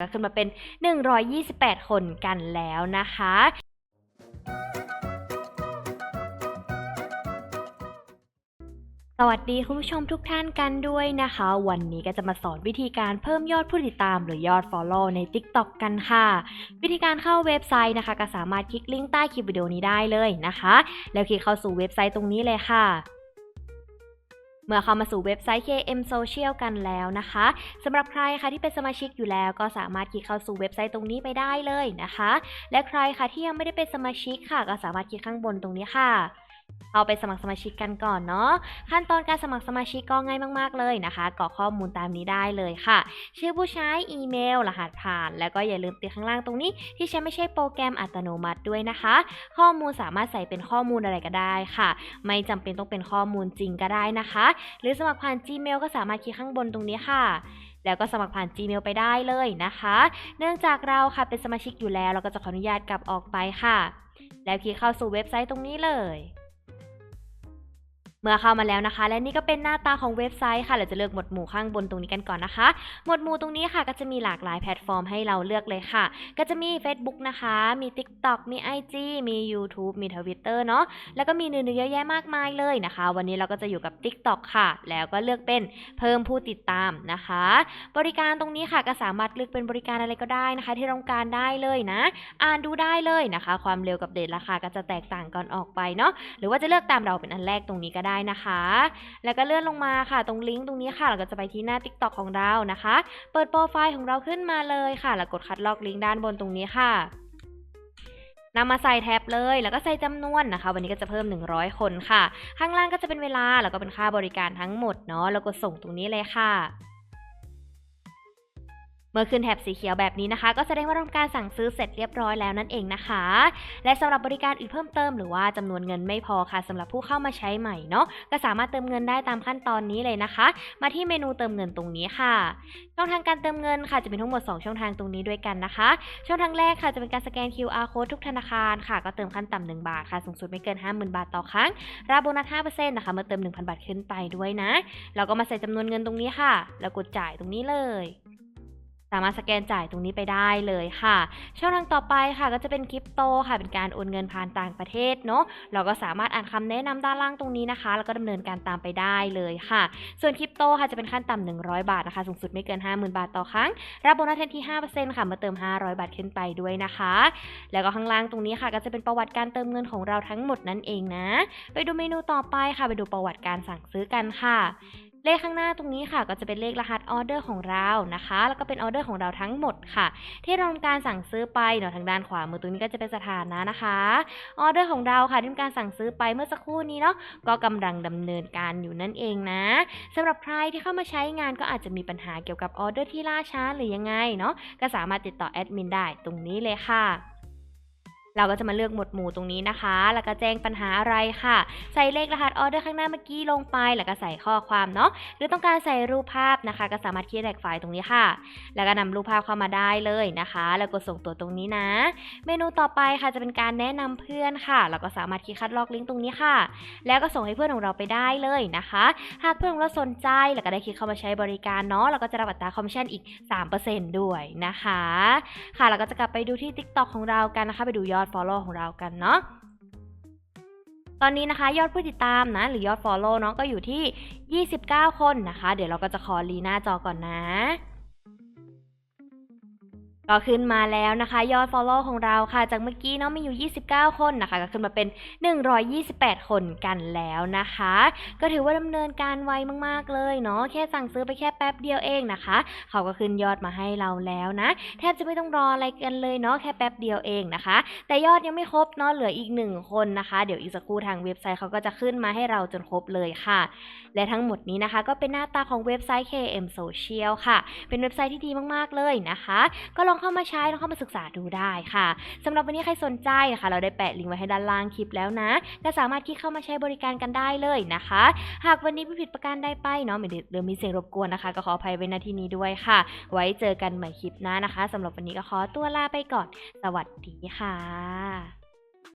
ก็ขึ้นมาเป็น 128 คนกันแล้วนะคะสวัสดีคุณผู้ชมทุกท่านกันด้วยนะคะ วันนี้ก็จะมาสอนวิธีการเพิ่มยอดผู้ติดตามหรือยอด Follow ใน TikTok กันค่ะ วิธีการเข้าเว็บไซต์นะคะ ก็สามารถคลิกลิงก์ใต้คลิปวิดีโอนี้ได้เลยนะคะ แล้วคลิกเข้าสู่เว็บไซต์ตรงนี้เลยค่ะ เมื่อเข้ามาสู่เว็บไซต์ KM Social กันแล้วนะคะสำหรับใครค่ะที่เป็นสมาชิกอยู่แล้ว ก็สามารถคลิกเข้าสู่เว็บไซต์ตรงนี้ไปได้เลยนะคะ และใครค่ะที่ยังไม่ได้เป็นสมาชิกค่ะ ก็สามารถคลิกข้างบนตรงนี้ค่ะ เอาไปสมัครสมาชิกกันก่อนเนาะขั้นตอนการสมัครสมาชิกก็ง่ายมากๆเลยนะคะกรอกข้อมูลตามนี้ได้เลยค่ะ ชื่อผู้ใช้อีเมล รหัสผ่าน แล้วก็อย่าลืมติดข้างล่างตรงนี้ ที่ใช้ไม่ใช่โปรแกรมอัตโนมัติด้วยนะคะ ข้อมูลสามารถใส่เป็นข้อมูลอะไรก็ได้ค่ะ ไม่จำเป็นต้องเป็นข้อมูลจริงก็ได้นะคะ หรือสมัครผ่าน Gmail ก็สามารถคลิกข้างบนตรงนี้ค่ะแล้วก็สมัครผ่าน Gmail ไปได้เลยนะคะ เนื่องจากเราค่ะเป็นสมาชิกอยู่แล้ว เราก็จะขออนุญาตกลับออกไปค่ะ แล้วคลิกเข้าสู่เว็บไซต์ตรงนี้เลย เมื่อเข้ามาแล้วนะคะ และนี่ก็เป็นหน้าตาของเว็บไซต์ค่ะ เราจะเลือกหมวดหมู่ข้างบนตรงนี้กันก่อนนะคะ หมวดหมู่ตรงนี้ค่ะ ก็จะมีหลากหลายแพลตฟอร์มให้เราเลือกเลยค่ะ ก็จะมี Facebook นะคะ มี TikTok มี IG มี YouTube มี Twitter เนาะแล้วก็มีอื่นๆเยอะแยะมากมายเลยนะคะ วันนี้เราก็จะอยู่กับ TikTok ค่ะ แล้วก็เลือกเป็นเพิ่มผู้ติดตามนะคะ บริการตรงนี้ค่ะก็สามารถเลือกเป็นบริการอะไรก็ได้นะคะ ที่ต้องการได้เลยนะ อ่านดูได้เลยนะคะ ความเร็วกับเดทราคาก็จะแตกต่างกันออกไปเนาะหรือว่าจะเลือกตามเราเป็นอันแรกตรงนี้ก็ได้ได้นะคะ แล้วก็เลื่อนลงมาค่ะตรงลิงก์ตรงนี้ค่ะ เราก็จะไปที่หน้า TikTok ของเรานะคะ เปิดโปรไฟล์ของเราขึ้นมาเลยค่ะ แล้วกดคัดลอกลิงก์ด้านบนตรงนี้ค่ะนำมาใส่แท็บเลย แล้วก็ใส่จำนวนนะคะ วันนี้ก็จะเพิ่ม 100 คนค่ะ ข้างล่างก็จะเป็นเวลา แล้วก็เป็นค่าบริการทั้งหมดเนาะ แล้วก็ส่งตรงนี้เลยค่ะ เมื่อขึ้นแถบสีเขียวแบบนี้นะคะ ก็แสดงว่าทำการสั่งซื้อเสร็จเรียบร้อยแล้วนั่นเองนะคะ และสำหรับบริการอื่นเพิ่มเติมหรือว่าจำนวนเงินไม่พอค่ะสำหรับผู้เข้ามาใช้ใหม่เนาะก็สามารถเติมเงินได้ตามขั้นตอนนี้เลยนะคะ มาที่เมนูเติมเงินตรงนี้ค่ะ ช่องทางการเติมเงินค่ะจะมีทั้งหมด 2 ช่องทางตรงนี้ด้วยกันนะคะ ช่องทางแรกค่ะจะเป็นการสแกน QR code ทุกธนาคารค่ะ ก็เติมขั้นต่ำ1บาทค่ะสูงสุดไม่เกิน 50,000 บาทต่อครั้งรับโบนัส5%นะคะเมื่อเติม 1,000 บาทขึ้นไปด้วยนะเราก็มาใส่จำนวนเงินตรงนี้ค่ะ แล้วกดจ่ายตรงนี้เลย สามารถสแกนจ่ายตรงนี้ไปได้เลยค่ะ ช่องทางต่อไปค่ะก็จะเป็นคริปโตค่ะ เป็นการโอนเงินผ่านต่างประเทศเนาะเราก็สามารถอ่านคำแนะนำด้านล่างตรงนี้นะคะ แล้วก็ดำเนินการตามไปได้เลยค่ะ ส่วนคริปโตค่ะจะเป็นขั้นต่ำ100 บาทนะคะ สูงสุดไม่เกิน 50,000 บาทต่อครั้ง รับโบนัสทันที5%ค่ะเมื่อเติม 500 บาทขึ้นไปด้วยนะคะ แล้วก็ข้างล่างตรงนี้ค่ะ ก็จะเป็นประวัติการเติมเงินของเราทั้งหมดนั่นเองนะ ไปดูเมนูต่อไปค่ะ ไปดูประวัติการสั่งซื้อกันค่ะ เลขข้างหน้าตรงนี้ค่ะ ก็จะเป็นเลขรหัสออเดอร์ของเรานะคะ แล้วก็เป็นออเดอร์ของเราทั้งหมดค่ะ ที่เราทำการสั่งซื้อไปเนาะทางด้านขวามือตรงนี้ก็จะเป็นสถานะนะคะออเดอร์ของเราค่ะที่ทำการสั่งซื้อไปเมื่อสักครู่นี้เนาะก็กำลังดำเนินการอยู่นั่นเองนะสำหรับใครที่เข้ามาใช้งานก็อาจจะมีปัญหาเกี่ยวกับออเดอร์ที่ล่าช้าหรือยังไงเนาะก็สามารถติดต่อแอดมินได้ตรงนี้เลยค่ะ เราก็จะมาเลือกหมวดหมู่ตรงนี้นะคะ แล้วก็แจ้งปัญหาอะไรค่ะ ใส่เลขรหัสออเดอร์ข้างหน้าเมื่อกี้ลงไป แล้วก็ใส่ข้อความเนาะ หรือต้องการใส่รูปภาพนะคะ ก็สามารถคลิกแท็กไฟล์ตรงนี้ค่ะ แล้วก็นำรูปภาพเข้ามาได้เลยนะคะ แล้วกดส่งตัวตรงนี้นะ เมนูต่อไปค่ะจะเป็นการแนะนำเพื่อนค่ะ เราก็สามารถคลิกคัดลอกลิงก์ตรงนี้ค่ะ แล้วก็ส่งให้เพื่อนของเราไปได้เลยนะคะ หากเพื่อนของเราสนใจแล้วก็ได้คลิกเข้ามาใช้บริการเนาะ เราก็จะรับอัตราคอมมิชชั่นอีก 3%ด้วยนะคะ ค่ะ เราก็จะกลับไปดูที่ TikTok ของเรากันนะคะ ไปดูยอด Follow ของเรากันเนาะตอนนี้นะคะยอดผู้ติดตามนะ หรือยอด Follow เนาะก็อยู่ที่ 29 คนนะคะ เดี๋ยวเราก็จะขอรีหน้าจอก่อนนะ ก็ขึ้นมาแล้วนะคะ ยอด Follow ของเราค่ะ จากเมื่อกี้เนาะมีอยู่ 29 คนนะคะ ก็ขึ้นมาเป็น 128 คนกันแล้วนะคะ ก็ถือว่าดำเนินการไวมากๆเลยเนาะแค่สั่งซื้อไปแค่แป๊บเดียวเองนะคะ เขาก็ขึ้นยอดมาให้เราแล้วนะ แทบจะไม่ต้องรออะไรกันเลยเนาะแค่แป๊บเดียวเองนะคะ แต่ยอดยังไม่ครบเนาะเหลืออีกหนึ่งคนนะคะ เดี๋ยวอีกสักครู่ทางเว็บไซต์เขาก็จะขึ้นมาให้เราจนครบเลยค่ะ และทั้งหมดนี้นะคะ ก็เป็นหน้าตาของเว็บไซต์ KM Social ค่ะ เป็นเว็บไซต์ที่ดีมากๆเลยนะคะ ก็ลองเข้ามาใช้ลองเข้ามาศึกษาดูได้ค่ะสำหรับวันนี้ใครสนใจนะคะ เราได้แปะลิงก์ไว้ให้ด้านล่างคลิปแล้วนะก็สามารถคลิกเข้ามาใช้บริการกันได้เลยนะคะ หากวันนี้ม่ผิดประการใดไปเนาะไม่ด้หรือมีเสียงรบกวนนะคะ ก็ขออภัยไว้ณที่นี้ด้วยค่ะ ไว้เจอกันใหม่คลิปหน้านะคะสำหรับวันนี้ก็ขอตัวลาไปก่อน สวัสดีค่ะ